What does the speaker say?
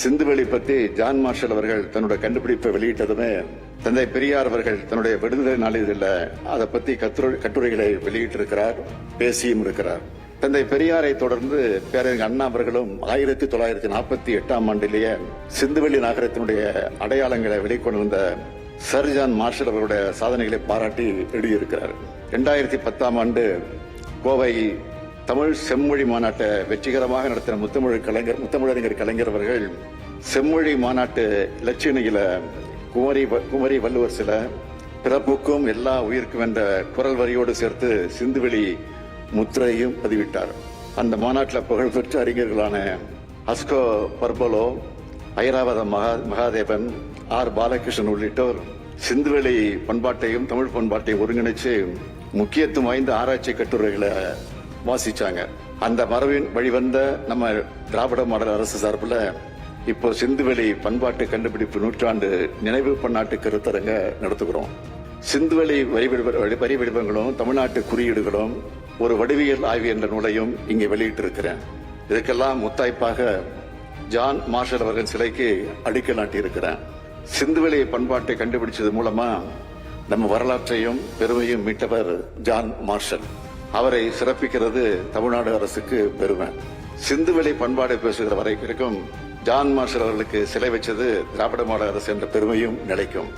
சிந்துவெளி பற்றி John Marshall அவர்கள் தன்னுடைய கண்டுபிடிப்பை வெளியிட்டதுமே தந்தை பெரியார் அவர்கள் தன்னுடைய விடுதலை நாளிதழில் அதை பத்தி கட்டுரைகளை வெளியிட்டிருக்கிறார் பேசியும் இருக்கிறார். தந்தை பெரியாரை தொடர்ந்து பேரறிஞர் அண்ணா அவர்களும் ஆயிரத்தி தொள்ளாயிரத்தி நாற்பத்தி எட்டாம் ஆண்டிலேயே சிந்துவெளி நகரத்தினுடைய அடையாளங்களை வெளிக்கொண்டு வந்த சர் ஜான் மார்ஷல் அவருடைய சாதனைகளை பாராட்டி எழுதியிருக்கிறார். இரண்டாயிரத்தி பத்தாம் ஆண்டு கோவை தமிழ் செம்மொழி மாநாட்டை வெற்றிகரமாக நடத்தின முத்தமிழ் கலைஞர் முத்தமிழறிஞர் கலைஞர் அவர்கள் செம்மொழி மாநாட்டு இலட்சியணியில குமரி வ- குமரி வள்ளுவர் சில பிறப்புக்கும் எல்லா உயிருக்கும் என்ற குரல் வரியோடு சேர்த்து சிந்துவெளி முத்திரையும் பதிவிட்டார். அந்த மாநாட்டில் புகழ்பெற்ற அறிஞர்களான அஸ்கோ பர்பலோ ஐராவத மகா மகாதேவன் ஆர் பாலகிருஷ்ணன் உள்ளிட்டோர் சிந்துவெளி பண்பாட்டையும் தமிழ் பண்பாட்டையும் ஒருங்கிணைச்சு முக்கியத்துவம் வாய்ந்த ஆராய்ச்சி கட்டுரைகளை வாசிச்சாங்க. அந்த மரபின் வழிவந்த நம்ம திராவிட மாடல் அரசு சார்பில் இப்போ சிந்துவெளி பண்பாட்டு கண்டுபிடிப்பு நூற்றாண்டு நினைவு பன்னாட்டு கருத்தரங்க நடத்துகிறோம். சிந்துவெளி வரி வரி வடிவங்களும் தமிழ்நாட்டு குறியீடுகளும் ஒரு வடிவியல் ஆய்வு என்ற நூலையும் இங்கே வெளியிட்டிருக்கிறேன். இதுக்கெல்லாம் முத்தாய்ப்பாக ஜான் மார்ஷல் அவர்கள் சிலைக்கு அடிக்கல் நாட்டியிருக்கிறேன். சிந்துவெளி பண்பாட்டை கண்டுபிடிச்சது மூலமா நம்ம வரலாற்றையும் பெருமையும் மீட்டவர் ஜான் மார்ஷல். அவரை சிறப்பிக்கிறது தமிழ்நாடு அரசுக்கு பெருமை. சிந்துவெளி பண்பாடு பேசுகிற வரைக்கும் ஜான் மார்ஷல் அவர்களுக்கு சிலை வச்சது திராவிட மாடல் அரசு என்ற பெருமையும் நிலைக்கும்.